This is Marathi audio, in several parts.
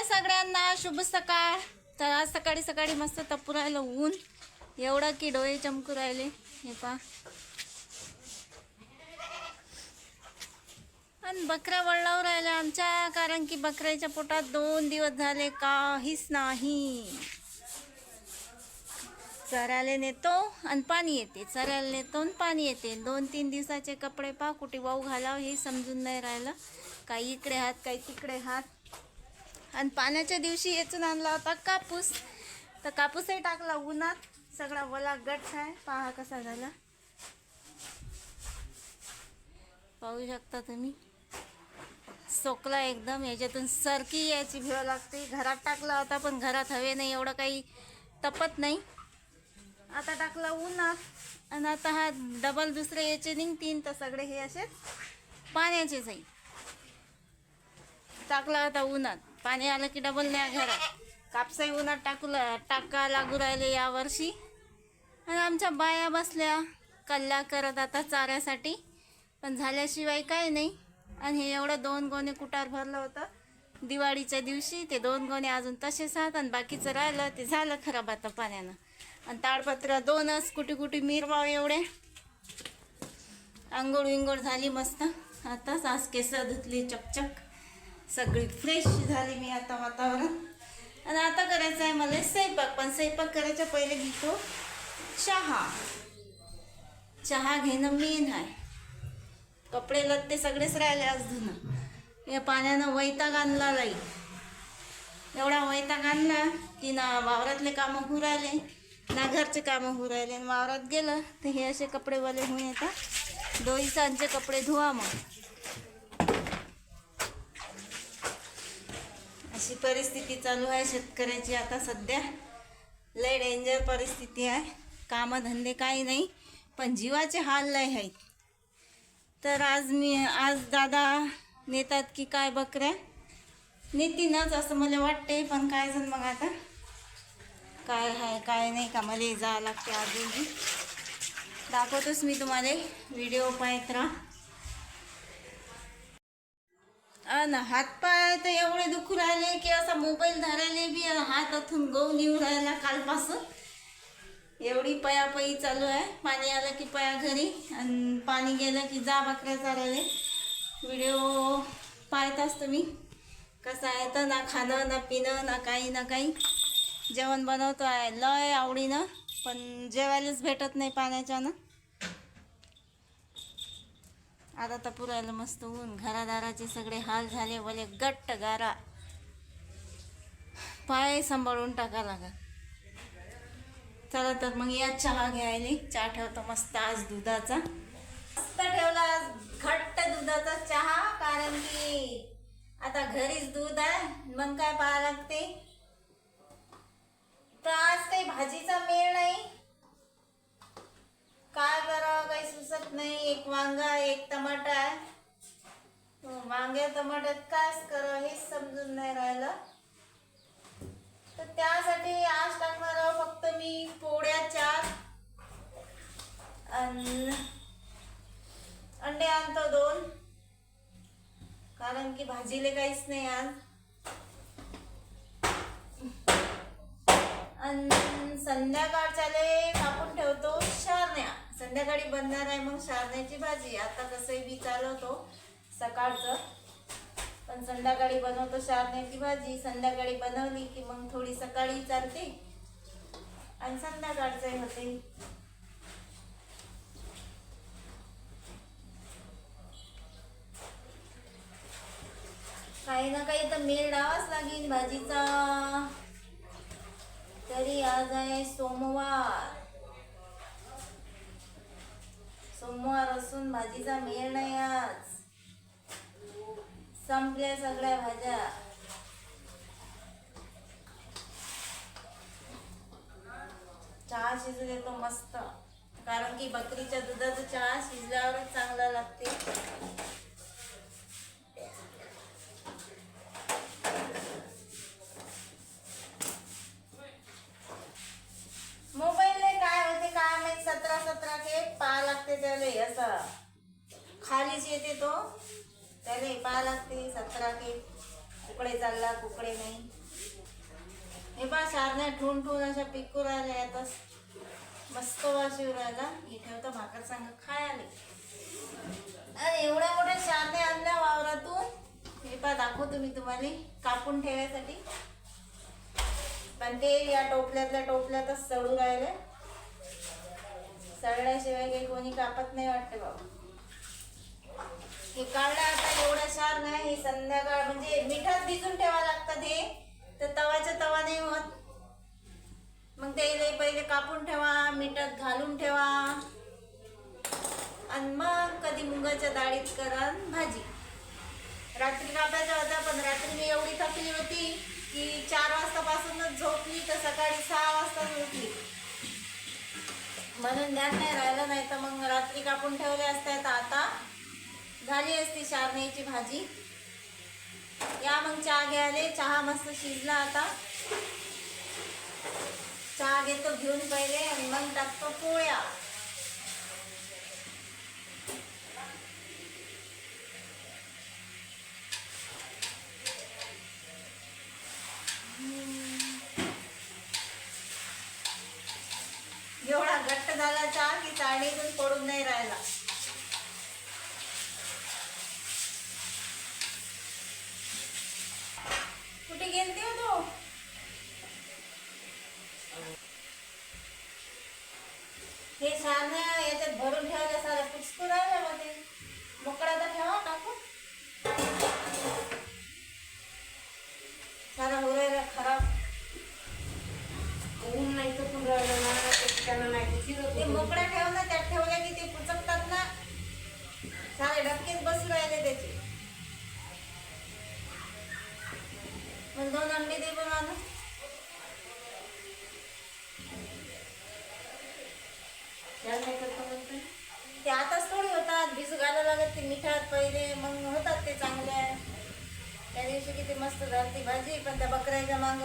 हाय सगळ्यांना शुभ सकाळ. तर आज सकाळी सकाळी मस्त तपू राहिलं ऊन. एवढं की डोळे चमकू राहिले. हे पा आणि बकऱ्या वळलावर राहिल्या आमच्या कारण की बकऱ्याच्या पोटात दोन दिवस झाले काहीच नाही. चरायला नेतो आणि पाणी येते. चरायला नेतो आणि पाणी येते. दोन तीन दिवसाचे कपडे पा कुठे वाऊ घालावं हे समजून नाही राहिलं. काही इकडे हात काही तिकडे हात. आणि पाण्याच्या दिवशी येचून आणला होता कापूस. तर कापूसही टाकला उन्हात. सगळा वला गट आहे. पहा कसा झाला. पाहू शकता तुम्ही. सोकला एकदम. याच्यातून सरकी यायची भीव लागते. घरात टाकला होता पण घरात हवे नाही. एवढं काही तपत नाही. आता टाकला उन्हात. आणि आता हा डबल दुसरे याचे निघतीन तर सगळे हे असे पाण्याचेच आहे टाकला होता उन्हात. पाणी आलं की डबल न्या घरात. कापसाही उन्हात टाकू टाका लागू राहिले यावर्षी आणि आमच्या बाया बसल्या कल्ला करत आता चाऱ्यासाठी. पण झाल्याशिवाय काय नाही. आणि हे एवढं दोन गोणे कुटार भरलं होतं. दिवाळीच्या दिवशी ते दोन गोणे अजून तसेच आहेत आणि बाकीचं राहिलं ते झालं खराब आता पाण्यानं. आणि ताडपत्र दोनच कुठे कुठे मिरवाव एवढे. आंघोळ विंघोळ झाली मस्त. आताच आज केस धुतली चकचक. सगळी फ्रेश झाली मी आता वातावरण. आणि आता करायचं आहे मला स्वयंपाक पण स्वयंपाक करायच्या पहिले घेतो चहा. चहा घेणं मेन आहे. कपडे लत्ते सगळेच राहिले आज धुणं. या पाण्यानं वैताग आणला लाई एवढा वैताग आणला की ना वावरातले कामं होऊ राहिले ना घरचे कामं होऊ राहिले. आणि वावरात गेलं तर हे असे कपडेवाले होऊन येतात. दोही सांचे कपडे धुवा मग. अशी परिस्थिती चालू आहे. शेतकऱ्याची आता सध्या लय डेंजर परिस्थिती आहे. कामधंदे काही नाही पण जीवाचे हाल लय आहेत. तर आज मी आज दादा नेतात की काय बकऱ्या? नेतीनच असं मला वाटते पण काय जण मग आता? काय आहे काय नाही का मला जावं लागते अजूनही. दाखवतोच मी तुम्हाला. व्हिडिओ पाहत राहा. अन हातपाय तर एवढे दुखू राहिले की असा मोबाईल धरायला बी हात अथून गहू येऊ राहिला कालपासून. एवढी पयापयी चालू आहे. पाणी आलं की पया घरी आणि पाणी गेलं की जा बकऱ्या चारायला. व्हिडिओ पाहताच तुम्ही? कसं आहे तर ना खाणं ना पिणं ना काही ना काही. जेवण बनवतो आहे लय आवडीनं. पण जेवायलाच भेटत नाही पाण्याच्यानं. आता तर पुरायला मस्त ऊन घरादाराचे सगळे हाल झाले वले गट्ट गारा. पाय सांभाळून टाका लागा. चला तर मग या चहा घ्यायला. चहा ठेवतो मस्त आज दुधाचा. मस्त ठेवला आज घट्ट दुधाचा चहा कारण की आता घरीच दूध आहे मग काय पाहा लागते? तर आज काही भाजीचा मेळ नाही. काय करावं? काही सुचत नाही. एक वांगा एक टमाटा आहे. वांग्या टमाट्यात कायच करावं? हेच समजून नाही राहिलं. तर त्यासाठी आज टाकणार आहोत फक्त मी पोळ्या चार. अंडे आणतो दोन. कारण की भाजीले काहीच नाही आज. आणि संध्याकाळच्याले कापून ठेवतो शारण्या संध्याकाळी बनणार आहे मग शारण्याची भाजी. आता कसंही मी चालवतो सकाळचं. पण संध्याकाळी बनवतो शारण्याची भाजी. संध्याकाळी बनवली की मग थोडी सकाळी चालते. आणि संध्याकाळचंही होते. काही ना काही तर मेल लावाच लागेल भाजीचा. तरी आज आहे सोमवार. सोमवार भाजीचा मेळ नाही आज. संपल्या सगळ्या भाज्या. चहा शिजू देतो मस्त. कारण की बकरीच्या दुधाचा चहा शिजल्यावरच चांगला लागते मोबाईलने काय होते काय माहीत सतरा सतरा के पहा लागते त्याले असं खालीच येते तो त्याले पहा लागते सतरा के कुकडे चालला कुकडे नाही हे पा शारण्या अशा पिकू राहिल्या आता. मस्त वास येऊ राहिला इथे ठेवता भाकर सांग खायला अरे एवढ्या मोठ्या शाने आणल्या वावरातून. हे पा दाखवतो मी तुम्हाला. कापून ठेवायसाठी. पण ते या टोपल्यातल्या टोपल्यातच चढू राहिले. सडल्याशिवाय काही कोणी कापत नाही वाटते बाबा. हे काढलं आता एवढं शार नाही हे संध्याकाळ म्हणजे मिठात भिजून ठेवा लागतात हे तर तवाच्या तवा नाही होत. मग कापून ठेवा मिठात घालून ठेवा. आणि मग कधी मुगाच्या डाळीत करा भाजी. रात्री कापायच्या होत्या पण रात्री मी एवढी थकली होती की चार वाजतापासूनच झोपली तर सकाळी सहा वाजता झोपली. म्हणून ध्यान नाही राहिलं नाही तर मग रात्री कापून ठेवले असते. तर आता झाली असती शारण्याची भाजी. या मग चहा घ्यायला. चहा मस्त शिजला आता. चहा घेतो घेऊन पहिले आणि मग टाकतो पोळ्या. एवढा घट्ट झाला चहा की चाळणीतून पडून नाही राहिला. कुठे गेलते हो हे छान याच्यात भरून ठेवलं सारं पुचकू राहिलं मग ते मोकळा तर ठेवा टाकू ते आताच थोडी होतात भिजू घालावं लागत ते मिठात पहिले मग होतात ते चांगले. त्या दिवशी किती मस्त झाली भाजी पण त्या बकऱ्याच्या मग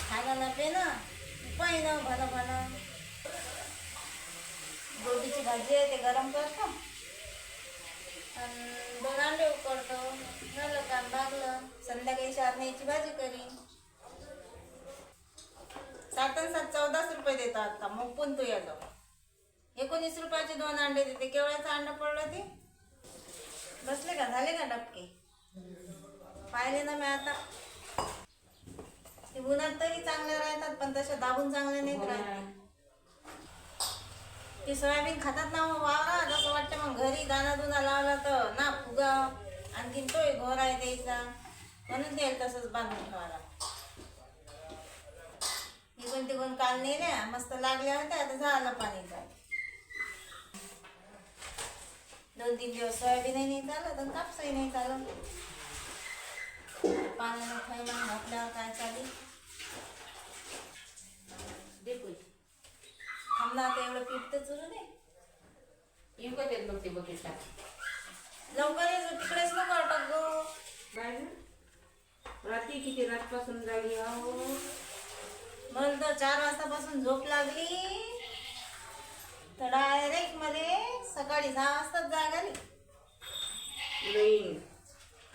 खाणं ना पे ना पाय ना भलं भलं गोबीची भाजी आहे ते गरम करतो. आणि दोन अंडे उकडतो झालं काम भागलं संध्याकाळी शारण्याची भाजी करीन. सात आणि सात चौदाच रुपये देतात आता मग पण तू यायचं एकोणीस रुपयाचे दोन अंडे देते. केवढ्याचं अंड पडलं ते? बसले का? झाले का डबके? पाहिले ना मी आता. ते उन्हात तरी चांगल्या राहतात पण तशा दाबून चांगल्या नाहीत राहत. ते सोयाबीन खातात ना मग वावरा जसं वाटतं मग घरी दाना दुना लावला तर ना फुगा. आणखीन तोय घोर आहे त्याचा. म्हणून ते तसंच बांधून ठेवायला. इकडून तिकडून काल नेल्या मस्त लागल्या होत्या आता झालं पाणी काय दोन तीन दिवस सोयाबीनही नाही चालत आणि कापसही नाही चालत. पाण्यानं थैमान घातल्यावर काय चालेल दे पैसे. थांबला आता एवढं पीठ तर चुरू दे येऊ का त्यात बघते बघितला लवकर ये तिकडेच नको अटक गं? रात्री किती? रातपासून जागी आहो. मला तर चार वाजतापासून झोप लागली. तर डायरेक्टमध्ये सकाळी सहा वाजताच जाग आली लईन.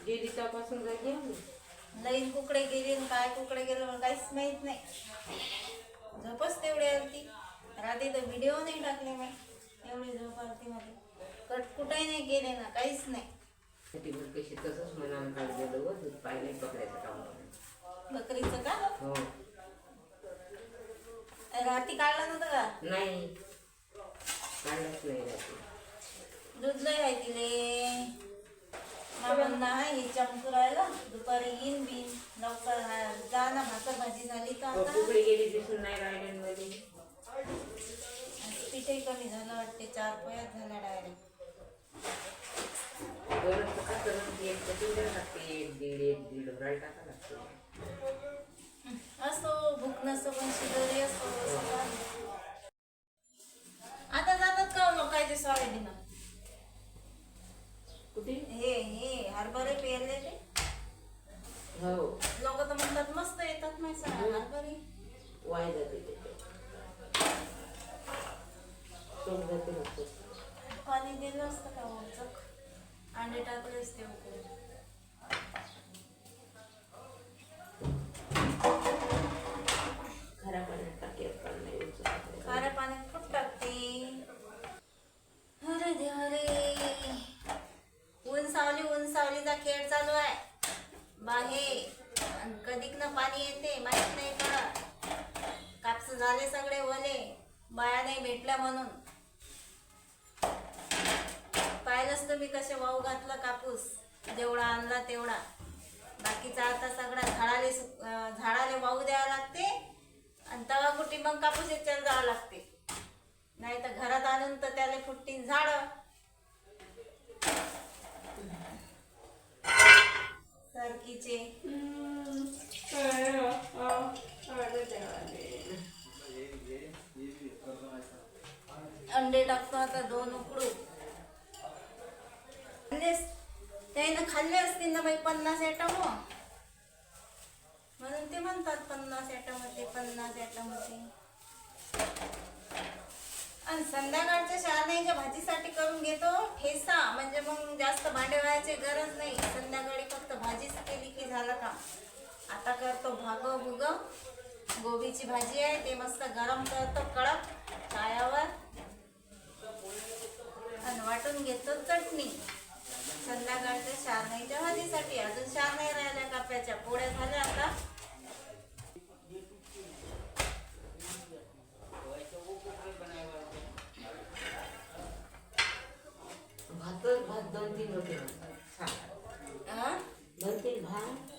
दीड दिवसापासून जागी आहो लईन कुकडे गेली आणि काय कुकडे गेलं मला काहीच माहीत नाही. झोपच तेवढी आलती. रात्री तर व्हिडिओ नाही टाकले मी. एवढी झोप आलती मध्ये कट कुठेही नाही गेले ना काहीच नाही. ती बरं कशी तसंच मनानं काढलेलं व दूध पाहिलं पकडायचं काम. करायचं. बकरीचं का? हो. रात्री काढलं नव्हतं का? नाही. नाही दूध लय आहे तिले. मामांना आहे हे चमकू राहिला दुपारी येईन बिन लवकर हा- जा ना भाकर भाजी झाली तर आता. कुकडे गेली दिसून नाही राहिल्यांमध्ये पिठही कमी झालं वाटते चार पोयात झाल्या डायरेक्ट दोनच का करत एक कधी टाकते एक दीड एक दीड. भरायला टाका लागते? असतो भूक नसतो पण शिदोरी असतो. पाणी दिलं असतं का वरचं अंडे टाकले असते पाण्यात खूप टाकते. अरे ऊन सावली ऊन सावलीचा खेळ चालू आहे. बाहे पाणी येते नाही कापस झाले सगळे ओले बाया नाही भेटल्या म्हणून. पाहिलंच तुम्ही कसे वाहू घातलं कापूस. जेवढा आणला तेवढा. बाकीचा आता सगळा झाडाले झाडाले वाहू द्यावं लागते. आणि तवा कुठे मग कापूस याच्याला जावं लागते. नाही तर घरात आणून तर त्याला फुटतीन झाड. सरकीचे अंडे टाकतो आता दोन उकडू. पन्नास ॲटम हो. म्हणून ते म्हणतात पन्नास ॲटम होते पन्नास ॲटम होते. आणि संध्याकाळच्या शहाण्याच्या भाजीसाठी करून घेतो ठेसा म्हणजे मग जास्त भांडे व्हायची गरज नाही. संध्याकाळी फक्त भाजीच केली की झालं का आता करतो भाग भुग. गोबीची भाजी आहे ते मस्त गरम करतो कडक तायावर. आणि वाटून घेतो चटणी. संध्याकाळच्या शहाण्याच्या भाजीसाठी अजून नाही राहिल्या काप्याच्या पोळ्या झाल्या आता? भात भात दोन तीन होते हा? दोन तीन भात.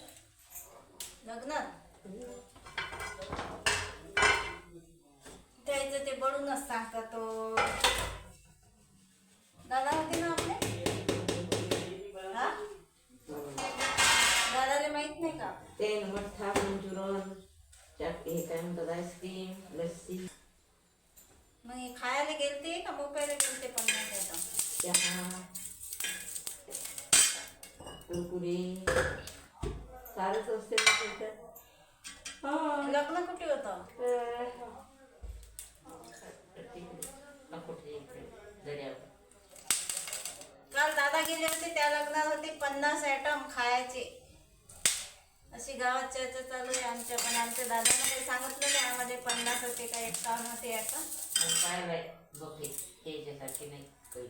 लग्नात त्याचं ते बडूनच सांगता तो. हे काय म्हणतात आईस्क्रीम लस्सी मग हे खायला गेलते का? मोपायला गेलते पन्नास याचा चहा कुरकुरे सारंच असते लग्न कुठे होतं? काल दादा गेले होते, त्या लग्नात होते पन्नास आयटम खायचे. अशी गावात चर्चा चालू आहे आमच्या पण आमच्या दादानं काही सांगितलं नाही. आम्हाला पन्नास होते का एकावन्न होते आता. काय बाय बघे त्याच्यासाठी नाही. काही